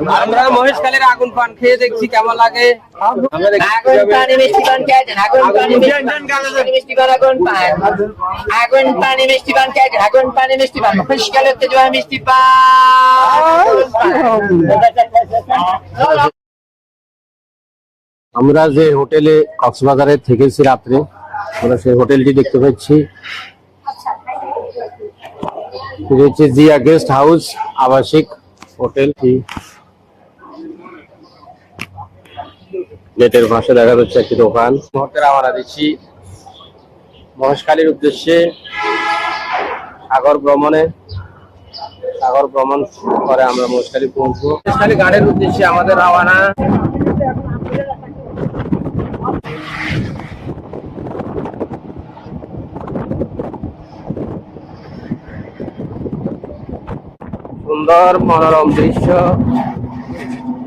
আমরা মহেশখালীর আগুন পান খেয়ে দেখছি কেমন লাগে। মিষ্টি আমরা যে হোটেলে কক্সবাজারে থেকেছি রাত্রে, আমরা সেই হোটেলটি দেখতে পাচ্ছি। জিয়া গেস্ট হাউস, আবাসিক হোটেলটি। গেটের পাশে দেখা যাচ্ছে একটি দোকান। মুহূর্তে আমরা দিচ্ছি। মহেশখালীর উদ্দেশ্যে সাগর ভ্রমণে। সাগর ভ্রমণ করে আমরা মহেশখালী পৌঁছবো। মহেশখালী গাড়ির উদ্দেশ্যে আমাদের রওনা। সুন্দর মনোরম দৃশ্য।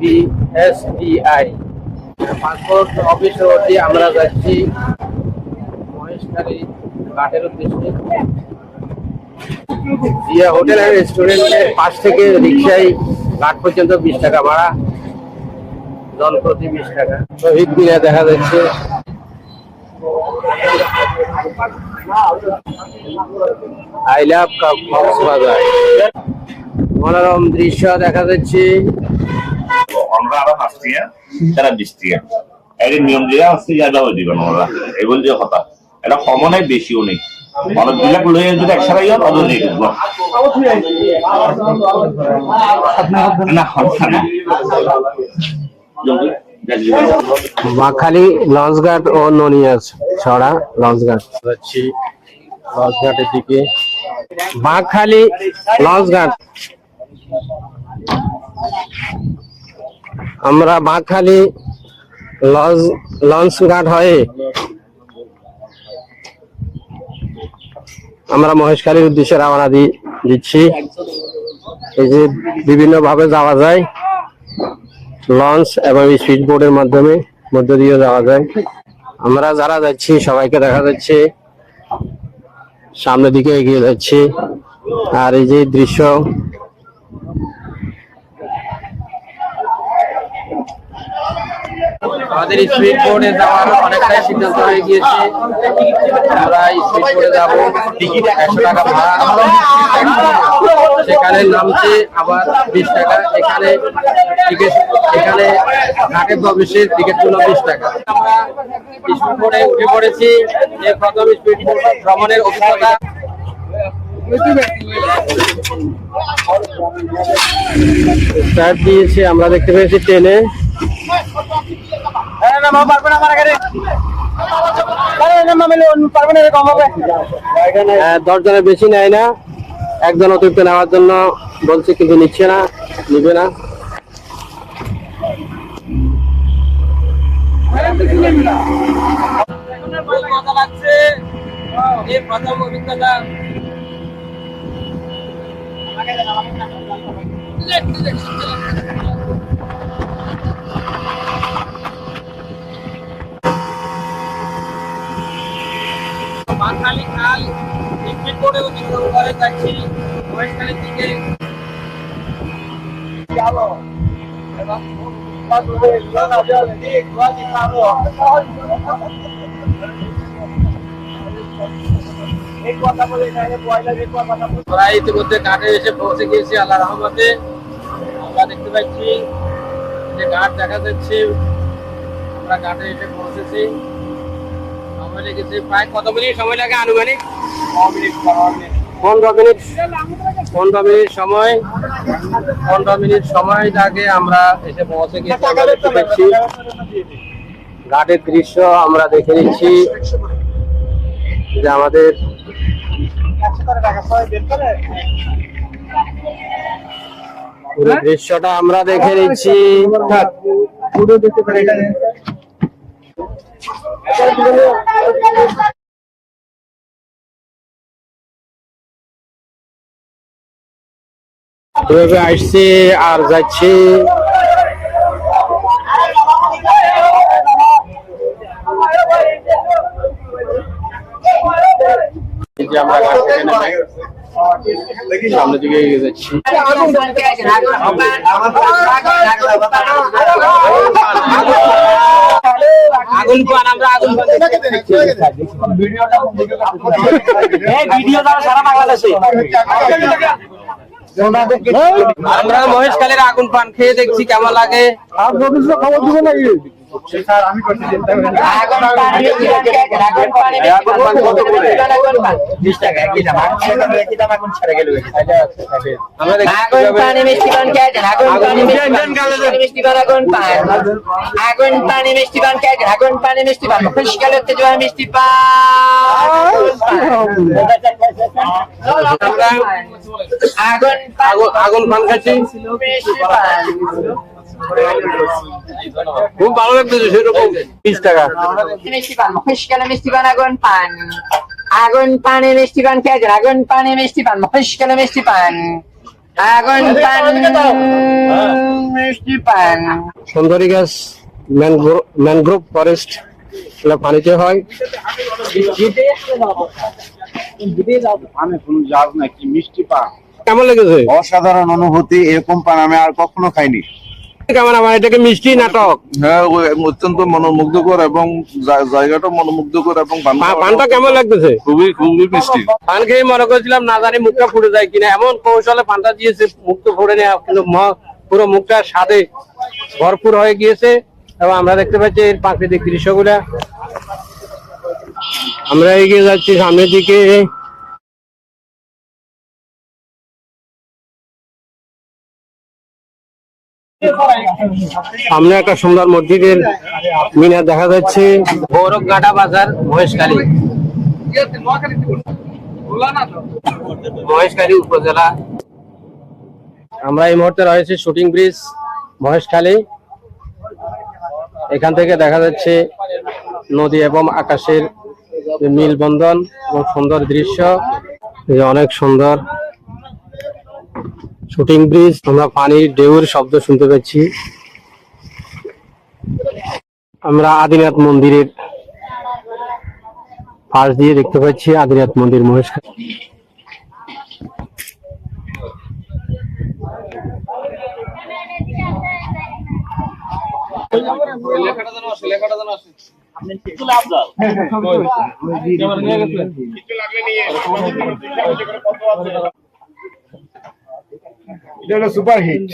বিএসটিআই পাসপোর্ট অফিস রোড আমরা যাচ্ছি মহেশখালী ঘাটের উদ্দেশ্যে। জিয়া হোটেল অ্যান্ড রেস্টুরেন্টের পাশ থেকে রিক্সায় ঘাট পর্যন্ত বিশ টাকা ভাড়া, জন প্রতি বিশ টাকা। শহীদ মিনার দেখা যাচ্ছে। আই লাভ কক্সবাজার মনোরম দৃশ্য দেখা যাচ্ছে। আমরা আরও পাঁচ টিয়া তারা বিশ টিয়া এর নিয়ম দিয়ে আসছে ইয়াদা হয়ে দিবেন ওরা। এগুলো যে কথা। এটা কমনে বেশিও নেই। মানুষ বিলাক লইয়ে যদি একসাথে ইয়া তবে নেই না না। মাখালি লঞ্চ ঘাট ও ননিয়াস ছড়া লঞ্চ ঘাট যাচ্ছি। লঞ্চ ঘাটের দিকে। বাঁকখালি লঞ্চ ঘাট আমরা বাঁকখালি লঞ্চ লঞ্চ ঘাট হয়ে আমরা মহেশখালীর উদ্দেশ্যে রওনা দিচ্ছি। এই যে বিভিন্ন ভাবে যাওয়া যায়, লঞ্চ এবং স্পিড বোর্ডের মাধ্যমে মধ্য দিয়ে যাওয়া যায়। আমরা যারা যাচ্ছি, সবাইকে দেখা যাচ্ছে, সামনের দিকে এগিয়ে যাচ্ছে। আর এই যে দৃশ্য আমাদের স্পিড বোর্ডে যাওয়ার অনেকটাই সিদ্ধান্ত হয়ে গিয়েছে। আমরা স্পিড বোর্ডে যাব একশো টাকা ভাড়া সেখানে নামছে আবার বিশ টাকা, এখানে টিকিট, এখানে ঘাটে প্রবেশের টিকিট ছিল বিশ টাকা। স্পিড বোর্ডে উঠে পড়েছি এই প্রথম স্পিড বোর্ড ভ্রমণের অভিজ্ঞতা। দিয়েছে, আমরা দেখতে পেয়েছি ট্রেনে। দশ জনের বেশি নেয় না। একজন অতিরিক্ত নেওয়ার জন্য বলছে কিন্তু নিচ্ছে না নিবে না। খুব বাঙালি খাল স্পিড বোর্ডে অতিক্রম করে যাচ্ছি। মহেশখালীর দিকে। ঘাটে এসে পৌঁছে গিয়েছি আল্লাহ রহমতে। আমরা দেখতে পাচ্ছি যে ঘাট দেখা যাচ্ছে। আমরা ঘাটে এসে পৌঁছেছি। লেগেছে প্রায় কত মিনিট সময় লাগে আনুমানিক? পনেরো মিনিট পনেরো মিনিট সময় পনেরো মিনিট সময় লাগে আমরা এসে পৌঁছে গিয়েছি আমরা ঘাটের দৃশ্য আমরা দেখে নিচ্ছি যে আমাদের পুরো দৃশ্যটা আমরা দেখে নিচ্ছি। এভাবে আসছি আর যাচ্ছি। সামনের দিকে এগিয়ে যাচ্ছি। আগুন পান আমরা আগুন পান ভিডিও দ্বারা সারা বাংলাদেশে। আমরা মহেশখালীর আগুন পান খেয়ে দেখছি কেমন লাগে। আর খবর দিব পানি আগুন পানি মিষ্টি পান আগুন পান আগুন পানি মিষ্টি পান কে আগুন পানি মিষ্টি পান খুশকাল হচ্ছে জোয়া মিষ্টি পান পান আগুন- আগুন পান খাচ্ছি মিষ্টি পান খুব ভালো লাগতেছে সেরকম বিশ টাকা। মিষ্টি পান খুশকাল মিষ্টি পান? আগুন পান। আগুন পানি মিষ্টি পান কে আছেন আগুন পানি মিষ্টি পান খুশকাল মিষ্টি পান? আগুন পান মিষ্টি পান। সুন্দরী গাছ ম্যানগ্রোভ ম্যানগ্রোভ ফরেস্ট এগুলো পানিতে হয়। মানে কেমন লেগেছে? অসাধারণ অনুভূতি এরকম পান আমি আর কখনো খাইনি। আমার? এটাকে মিষ্টি নাটক? হ্যাঁ অত্যন্ত মনোমুগ্ধকর এবং জায়গাটা মনোমুগ্ধকর এবং পানটা কেমন লাগতেছে? খুবই খুবই মিষ্টি। পান খেয়ে মনে করছিলাম না জানি মুখটা ফুটে যায় কিনা। এমন কৌশলে পানটা দিয়েছে মুখটা ফুটে নেওয়া কিন্তু পুরো মুখটা স্বাদে ভরপুর হয়ে গিয়েছে। এবং আমরা দেখতে পাচ্ছি এর প্রাকৃতিক দৃশ্যগুলা। আমরা এগিয়ে যাচ্ছি সামনের দিকে। সামনে একটা সুন্দর মসজিদের মিনার দেখা যাচ্ছে। গৌরবঘাটা বাজার মহেশখালী। মহেশখালী উপজেলা। আমরা এই মুহূর্তে রয়েছি শুটিং ব্রিজ মহেশখালী। এখান থেকে দেখা যাচ্ছে নদী এবং আকাশের মিলবন্ধন এবং সুন্দর দৃশ্য। অনেক সুন্দর শুটিং ব্রিজ আমরা পানির ঢেউর শব্দ শুনতে পাচ্ছি আমরা আদিনাথ মন্দিরের পাশ দিয়ে দেখতে পাচ্ছি আদিনাথ মন্দির মহেশখালী। এটা হলো সুপার হিট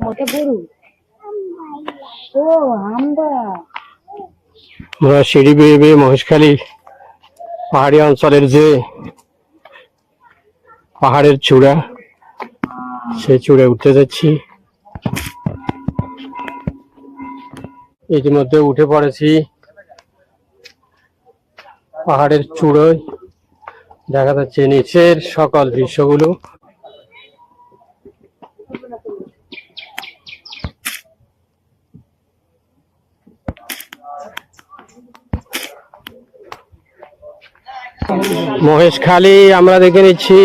মোটা গরু? ও আমরা আমরা সিঁড়ি বেয়ে বেয়ে মহেশখালী পাহাড়ি অঞ্চলের যে পাহাড়ের চূড়া সেই চূড়ে উঠতে যাচ্ছি। ইতিমধ্যে উঠে পড়েছি পাহাড়ের চূড়োয়। দেখা যাচ্ছে নিচের সকল দৃশ্যগুলো। মহেশখালী আমরা দেখে নিচ্ছি।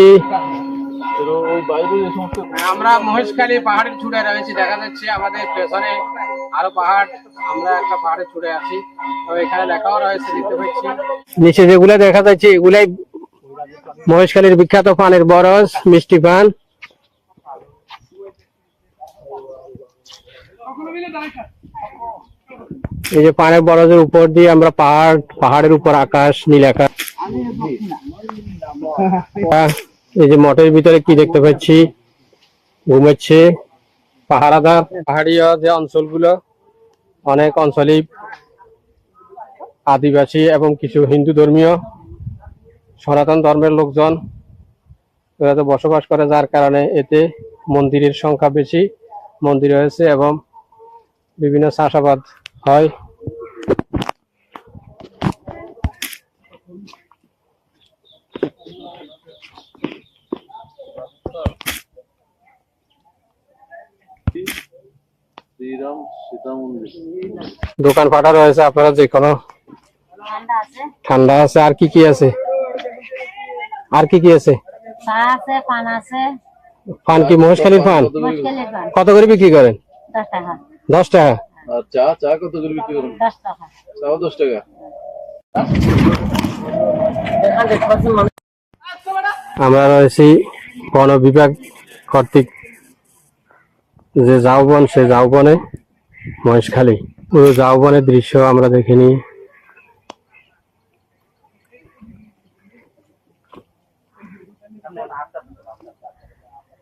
আমরা মহেশখালী পাহাড়ের চূড়ায় রয়েছি দেখা যাচ্ছে আমাদের পেছনে আরও পাহাড় আমরা একটা পাহাড়ের চূড়ায় আছি। তো এখানে লেখাও রয়েছে দেখতে পাচ্ছি। নিচে যেগুলা দেখা যাচ্ছে এগুলাই মহেশখালীর বিখ্যাত পানের বরস মিষ্টি পান। এই যে পানের বরজের উপর দিয়ে আমরা পাহাড়, পাহাড়ের উপর আকাশ, নীল আকাশ। এই যে মঠের ভিতরে কি দেখতে পাচ্ছি? ঘুমাচ্ছে পাহারাদার, পাহাড়ীয় যে অঞ্চলগুলো, অনেক অঞ্চলেই আদিবাসী এবং কিছু হিন্দু ধর্মীয়। সনাতন ধর্মের লোকজন এরাতে বসবাস করে যার কারণে এতে মন্দিরের সংখ্যা বেশি মন্দির হয়েছে এবং বিভিন্ন চাষাবাদ হয়। দোকান পাটা রয়েছে আপনারা যে কোনো ঠান্ডা আছে আর কি কি আছে? আর কি কি আছে? চা আছে পান আছে। পান কি মহেশখালীর পান? মুশকিলের কত করে বিক্রি করেন? দশ টাকা। চা চা কত করে বিক্রি করেন? দশ টাকা। চাও দশ টাকা। আমরা রয়েছি বন বিভাগ কর্তৃক যে ঝাউবন সে ঝাউবনে মহেশখালী পুরো ঝাউবনের দৃশ্য আমরা দেখিনি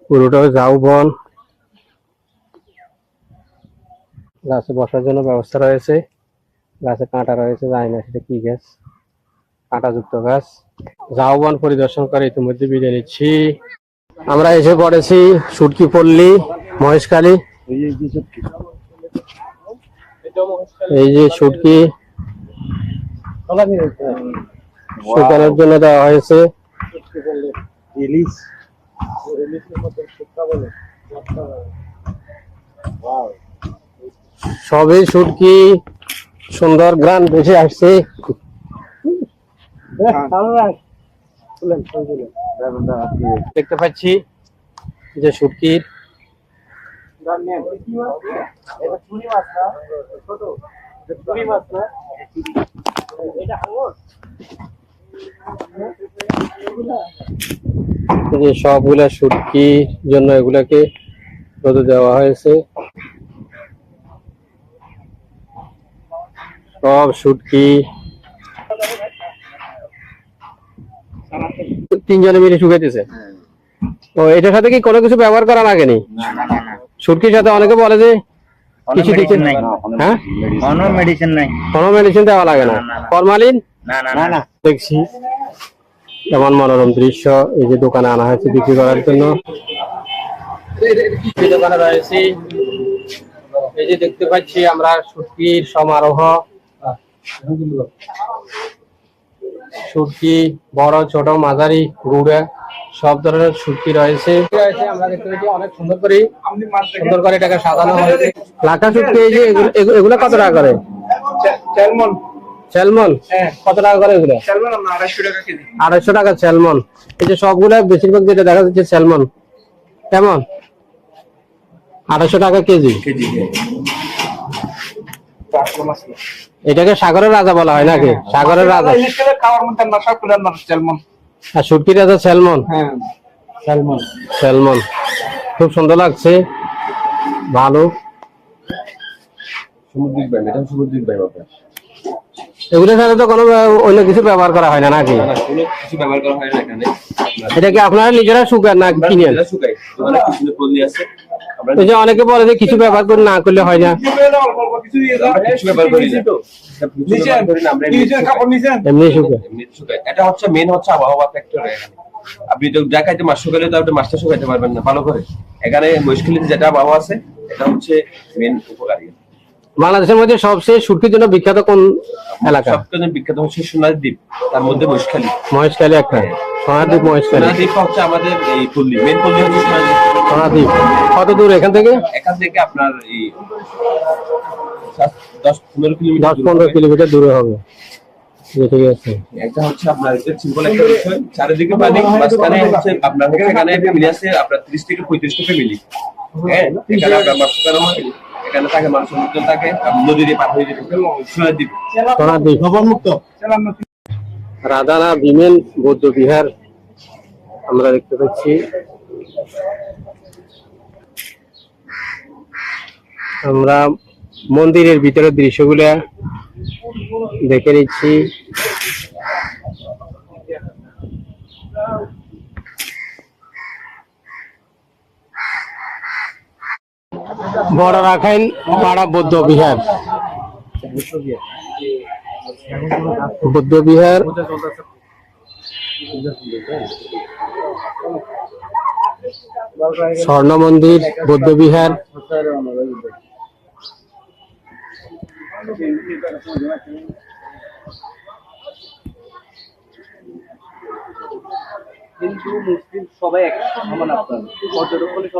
পুরোটা ঝাউবন গাছে বসার জন্য ব্যবস্থা রয়েছে। গাছে কাঁটা রয়েছে জানি না সেটা কি গাছ কাঁটাযুক্ত গাছ ঝাউবন পরিদর্শন করে ইতিমধ্যে বিদায় নিচ্ছি। আমরা এসে পড়েছি সুটকি পল্লী মহেশখালী। এই যে সুটকি শুকানোর জন্য দেওয়া হয়েছে। ইলিশ সবই সুটকি সুন্দর গ্রান বেশি আসছে। দেখতে পাচ্ছি যে সুটকির এই যে সবগুলা সুটকি জন্য এগুলাকে রোদে দেওয়া হয়েছে। সব শুটকি তিনজনে মিলে শুকাইতেছে? ও এটার সাথে কি কোনো কিছু ব্যবহার করা লাগেনি শুটকির সাথে অনেকে বলে যে কিছু দিচ্ছে নাই। হ্যাঁ? কোনো মেডিসিন নাই। কোনো মেডিসিন দেওয়া লাগে না। ফরমালিন? না না না। দেখছি। এমন মনোরম দৃশ্য এই যে দোকানে আনা হয়েছে বিক্রি করার জন্য। এই দোকানে রয়েছি। এই যে দেখতে পাচ্ছি আমরা শুটকির সমারোহ। শুটকি বড় ছোট মাঝারি গুড়া সব ধরনের শুটকি রয়েছে। আমরা দেখতে পাচ্ছি অনেক সুন্দর করে সুন্দর করে এটাকে সাজানো হয়েছে। লাখা শুটকি এই যে এগুলো- কত টাকা করে? স্যালমন কত টাকা করে এগুলো? আড়াইশো টাকা কেজি। আড়াইশো টাকা স্যালমন এই যে সবগুলা বেশিরভাগ যেটা দেখা যাচ্ছে স্যালমন কেমন? আড়াইশো টাকা কেজি। এটাকে সাগরের রাজা বলা হয় নাকি? সাগরের রাজা। আর শুটকির রাজা স্যালমন হ্যাঁ স্যালমন স্যালমন খুব সুন্দর লাগছে। ভালো। সমুদ্রিক ব্যায়াম এটা সমুদ্রিক ব্যায়াম আপনার তো কোনো অন্য কিছু ব্যবহার করা হয় না নাকি? কোনো কিছু ব্যবহার করা হয় না এখানে। এটা কি আপনারা নিজেরা শুকান না কিনেন? শুকাই। দোকানে কিছু পল্লী আছে। এই যে অনেকে বলে যে কিছু ব্যবহার করে না করলে হয় না। এমনি শুকায়। এটা হচ্ছে মেন হচ্ছে আবহাওয়া ফ্যাক্টর আপনি তো দেখাইতে মাছ শুকাইলে তো আপনি মাছটা শুকাইতে পারবেন না ভালো করে। এখানে মুশকিলিতে যেটা আবহাওয়া আছে এটা হচ্ছে মেন উপকারী। বাংলাদেশের মধ্যে সবচেয়ে শুটকির জন্য বিখ্যাত কোন এলাকা? সবচেয়ে বিখ্যাত হচ্ছে সোনার দ্বীপ তার মধ্যে মহেশখালী। মহেশখালী একটা। সোনাদ্বীপ মহেশখালী। হচ্ছে আমাদের এই পল্লী। মেন পল্লী হচ্ছে সোনাদ্বীপ কত দূর এখান থেকে? এখান থেকে আপনার এই দশ পনেরো কিলোমিটার দশ পনেরো কিলোমিটার দূরে হবে। ঠিক আছে। একটা হচ্ছে আপনার সিম্পল একটা বিষয়। চারিদিকে পানি মাঝখানে হচ্ছে আপনার হচ্ছে এখানে ফ্যামিলি আছে আপনার ত্রিশ থেকে পঁয়ত্রিশটা ফ্যামিলি হ্যাঁ এখানে আপনার হয় এখানে থাকে মানুষ সমুদ্র থাকে পার হয়ে যেতে সোনাদ্বীপ রাধানা বিমেন বৌদ্ধ বিহার আমরা দেখতে পাচ্ছি। আমরা মন্দিরের ভিতরের দৃশ্যগুলা দেখে নিচ্ছি। বড় রাখাইন পাড়া বৌদ্ধ বিহার। বৌদ্ধ বিহার। স্বর্ণ মন্দির বৌদ্ধ বিহার।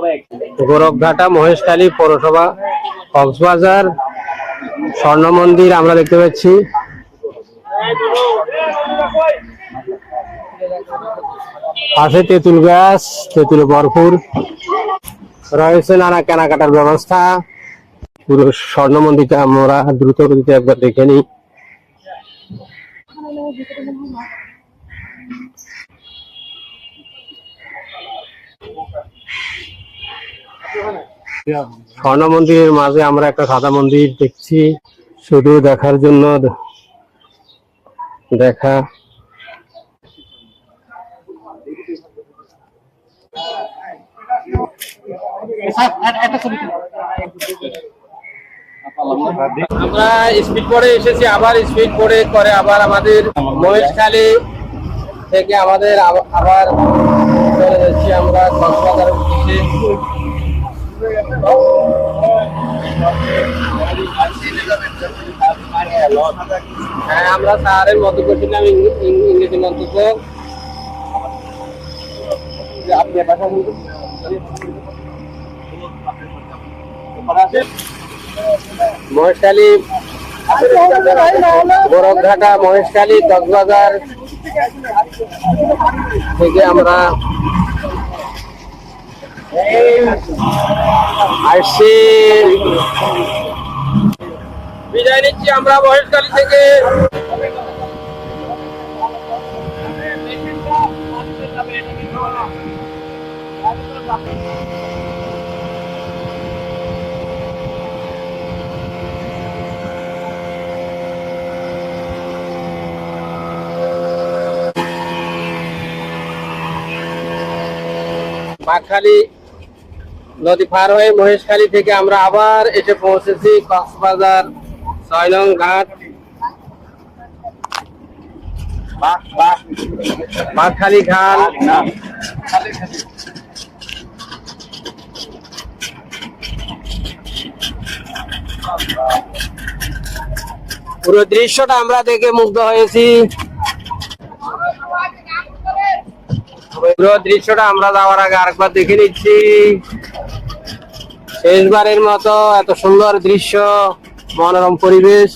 এক গোরখঘাটা, মহেশখালী পৌরসভা, কক্সবাজার স্বর্ণ মন্দির আমরা দেখতে পাচ্ছি। পাশে তেঁতুল গাছ, তেঁতুল ভরপুর। রয়েছে নানা কেনাকাটার ব্যবস্থা। পুরো স্বর্ণ মন্দিরটা আমরা দ্রুত একবার দেখে নিই। স্বর্ণ মন্দিরের মাঝে আমরা একটা সাদা মন্দির দেখছি। শুধু দেখার জন্য দেখা। আমরা স্পিড বোর্ডে এসেছি, আবার স্পিড বোর্ডে করে আবার আমাদের মহেশখালী থেকে আমাদের আব- আবার চলে যাচ্ছি আমরা কক্সবাজারের উদ্দেশ্যে। হ্যাঁ আমরা স্যারের মতো করছিলাম ইংরেজি মন্তব্য আপনি ভাষা বলুন মহেশখালী বরফঘাটা মহেশখালী কক্সবাজার থেকে আমরা আসছি বিদায় নিচ্ছি আমরা মহেশখালী থেকে। বাঘখালী নদী পার হয়ে মহেশখালী থেকে আমরা আবার এসে পৌঁছেছি কক্সবাজার ছয় ঘাট। বাঘখালী ঘাট। পুরো দৃশ্যটা আমরা দেখে মুগ্ধ হয়েছি। পুরো দৃশ্যটা আমরা যাওয়ার আগে আরেকবার দেখে নিচ্ছি। শেষবারের মতো এত সুন্দর দৃশ্য মনোরম পরিবেশ।